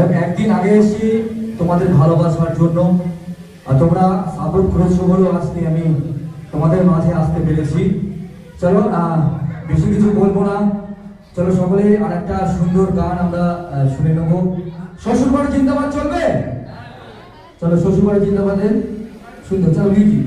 হোক একদিন আগে এসেছি তোমাদের ভালোবাসার জন্য, আর তোমরা সাপোর্ট করেছ বলেও আজকে আমি তোমাদের মাঝে আসতে পেরেছি। চলো বেশি কিছু বলব না। চলো সকলে আর একটা সুন্দর গান আমরা শুনে নেব। শ্বশুরবাড়ি জিন্দাবাদ চলবে? চলো, শ্বশুরবাড়ি জিন্দাবাদের। সুন্দর, চলো, লিখি।